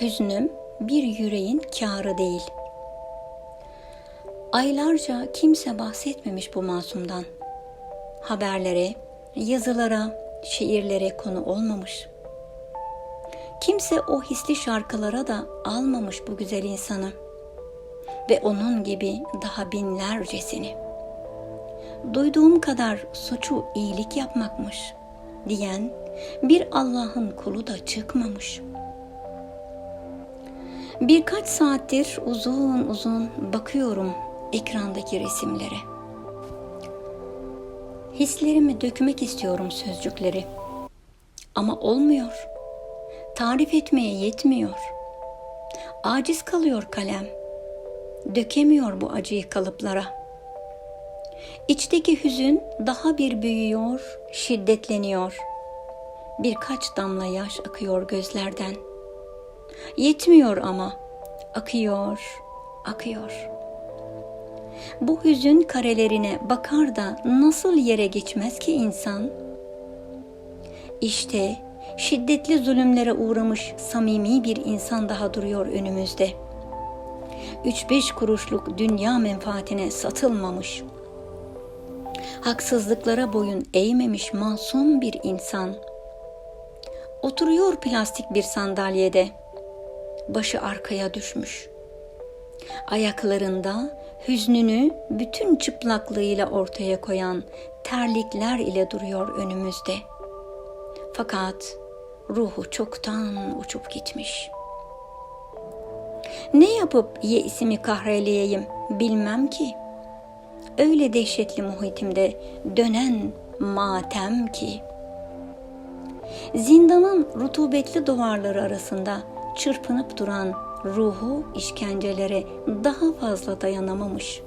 Hüznüm bir yüreğin kârı değil. Aylarca kimse bahsetmemiş bu masumdan. Haberlere, yazılara, şiirlere konu olmamış. Kimse o hisli şarkılara da almamış bu güzel insanı ve onun gibi daha binlercesini. Duyduğum kadar suçu iyilik yapmakmış diyen bir Allah'ın kulu da çıkmamış. Birkaç saattir uzun uzun bakıyorum ekrandaki resimlere. Hislerimi dökmek istiyorum sözcükleri. Ama olmuyor. Tarif etmeye yetmiyor. Aciz kalıyor kalem. Dökemiyor bu acıyı kalıplara. İçteki hüzün daha bir büyüyor, şiddetleniyor. Birkaç damla yaş akıyor gözlerden. Yetmiyor ama akıyor, akıyor. Bu hüzün karelerine bakar da nasıl yere geçmez ki insan? İşte şiddetli zulümlere uğramış samimi bir insan daha duruyor önümüzde. Üç beş kuruşluk dünya menfaatine satılmamış. Haksızlıklara boyun eğmemiş masum bir insan. Oturuyor plastik bir sandalyede. Başı arkaya düşmüş. Ayaklarında hüznünü bütün çıplaklığıyla ortaya koyan terlikler ile duruyor önümüzde. Fakat ruhu çoktan uçup gitmiş. Ne yapıp yeisimi kahreleyeyim bilmem ki. Öyle dehşetli muhitimde dönen matem ki. Zindanın rutubetli duvarları arasında çırpınıp duran ruhu işkencelere daha fazla dayanamamış.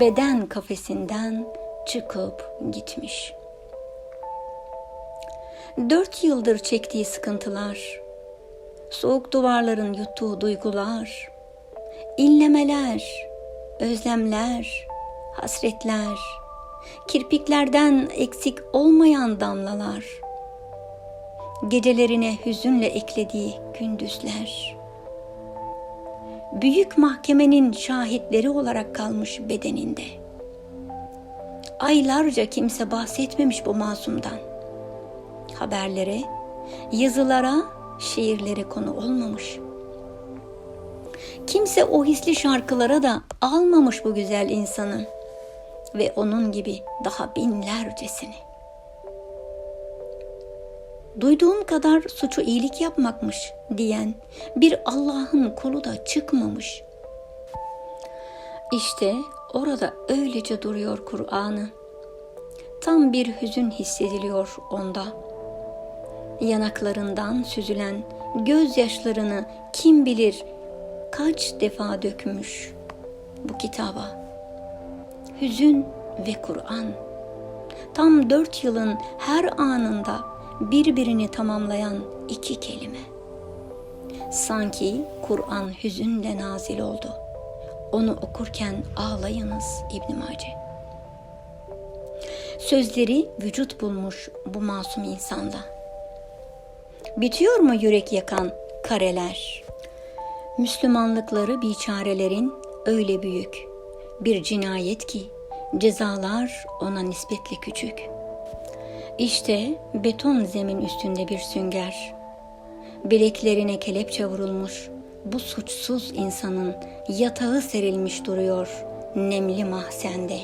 Beden kafesinden çıkıp gitmiş. Dört yıldır çektiği sıkıntılar, soğuk duvarların yuttuğu duygular, inlemeler, özlemler, hasretler, kirpiklerden eksik olmayan damlalar, gecelerine hüzünle eklediği gündüzler, büyük mahkemenin şahitleri olarak kalmış bedeninde. Aylarca kimse bahsetmemiş bu masumdan. Haberlere, yazılara, şiirlere konu olmamış. Kimse o hisli şarkılara da almamış bu güzel insanı ve onun gibi daha binlercesini. Duyduğum kadar suçu iyilik yapmakmış diyen bir Allah'ın kulu da çıkmamış. İşte orada öylece duruyor Kur'an'ı. Tam bir hüzün hissediliyor onda. Yanaklarından süzülen gözyaşlarını kim bilir kaç defa dökmüş bu kitaba. Hüzün ve Kur'an. Tam dört yılın her anında birbirini tamamlayan iki kelime. Sanki Kur'an hüzünle nazil oldu. Onu okurken ağlayınız İbn Mace. Sözleri vücut bulmuş bu masum insanda. Bitiyor mu yürek yakan kareler? Müslümanlıkları biçarelerin öyle büyük bir cinayet ki cezalar ona nispetle küçük. İşte beton zemin üstünde bir sünger. Bileklerine kelepçe vurulmuş bu suçsuz insanın yatağı serilmiş duruyor nemli mahzende.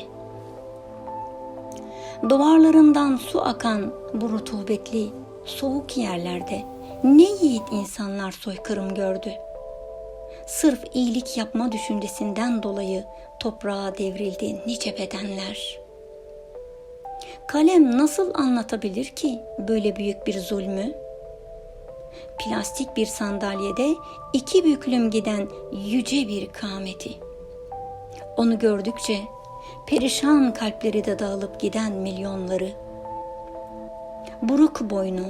Duvarlarından su akan bu rutubetli, soğuk yerlerde ne yiğit insanlar soykırım gördü. Sırf iyilik yapma düşüncesinden dolayı toprağa devrildi nice bedenler. Kalem nasıl anlatabilir ki böyle büyük bir zulmü? Plastik bir sandalyede iki büklüm giden yüce bir kameti. Onu gördükçe perişan kalpleri de dağılıp giden milyonları. Buruk boynu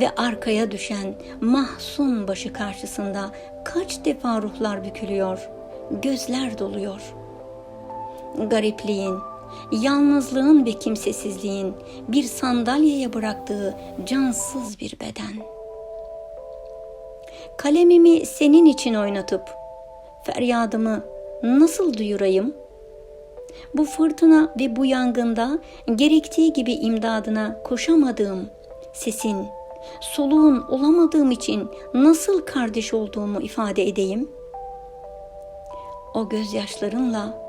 ve arkaya düşen mahzun başı karşısında kaç defa ruhlar bükülüyor, gözler doluyor. Garipliğin, yalnızlığın ve kimsesizliğin bir sandalyeye bıraktığı cansız bir beden. Kalemimi senin için oynatıp feryadımı nasıl duyurayım? Bu fırtına ve bu yangında gerektiği gibi imdadına koşamadığım sesin, soluğun olamadığım için nasıl kardeş olduğumu ifade edeyim? O gözyaşlarınla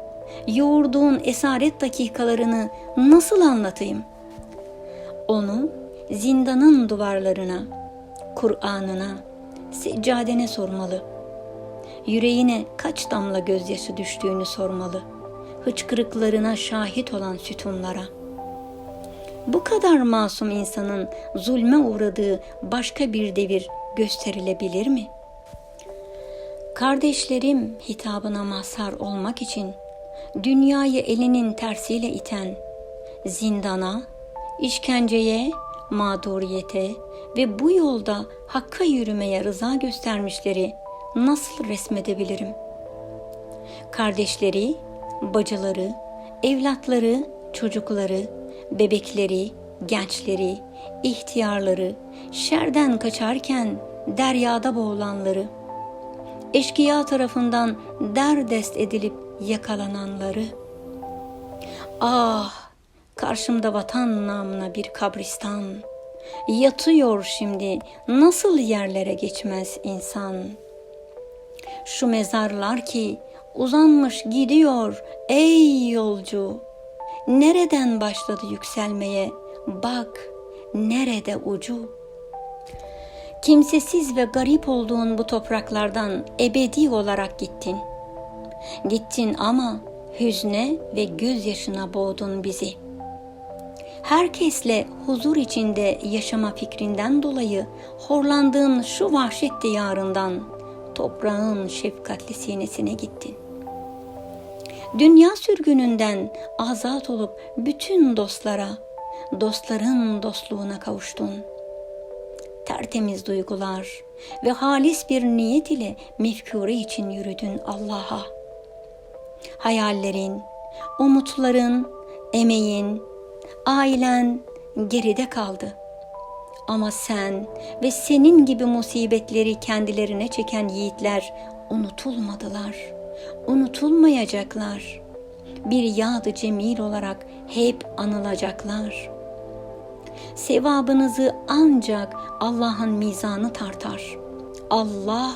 yoğurduğun esaret dakikalarını nasıl anlatayım? Onu zindanın duvarlarına, Kur'an'ına, seccadene sormalı. Yüreğine kaç damla gözyaşı düştüğünü sormalı. Hıçkırıklarına şahit olan sütunlara. Bu kadar masum insanın zulme uğradığı başka bir devir gösterilebilir mi? Kardeşlerim hitabına mazhar olmak için dünyayı elinin tersiyle iten, zindana, işkenceye, mağduriyete ve bu yolda hakka yürümeye rıza göstermişleri nasıl resmedebilirim? Kardeşleri, bacıları, evlatları, çocukları, bebekleri, gençleri, ihtiyarları, şerden kaçarken deryada boğulanları, eşkıya tarafından derdest edilip yakalananları. Ah, karşımda vatan namına bir kabristan. Yatıyor şimdi nasıl yerlere geçmez insan. Şu mezarlar ki uzanmış gidiyor ey yolcu. Nereden başladı yükselmeye? Bak nerede ucu? Kimsesiz ve garip olduğun bu topraklardan ebedi olarak gittin. Gittin ama hüzne ve gözyaşına boğdun bizi. Herkesle huzur içinde yaşama fikrinden dolayı horlandığın şu vahşet diyarından toprağın şefkatli sinesine gittin. Dünya sürgününden azat olup bütün dostlara, dostların dostluğuna kavuştun. Tertemiz duygular ve halis bir niyet ile mefkure için yürüdün Allah'a. Hayallerin, umutların, emeğin, ailen geride kaldı. Ama sen ve senin gibi musibetleri kendilerine çeken yiğitler unutulmadılar. Unutulmayacaklar. Bir yadı cemil olarak hep anılacaklar. Sevabınızı ancak Allah'ın mizanı tartar. Allah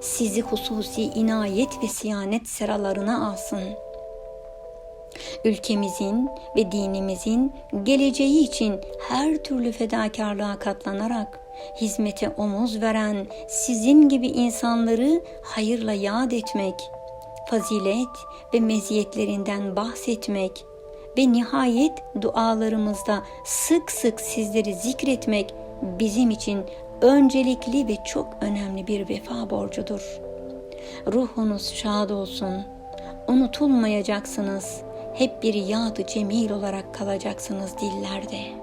sizi hususi inayet ve siyanet seralarına alsın. Ülkemizin ve dinimizin geleceği için her türlü fedakarlığa katlanarak hizmete omuz veren sizin gibi insanları hayırla yad etmek, fazilet ve meziyetlerinden bahsetmek ve nihayet dualarımızda sık sık sizleri zikretmek bizim için öncelikli ve çok önemli bir vefa borcudur. Ruhunuz şad olsun. Unutulmayacaksınız. Hep bir yadı cemil olarak kalacaksınız dillerde.''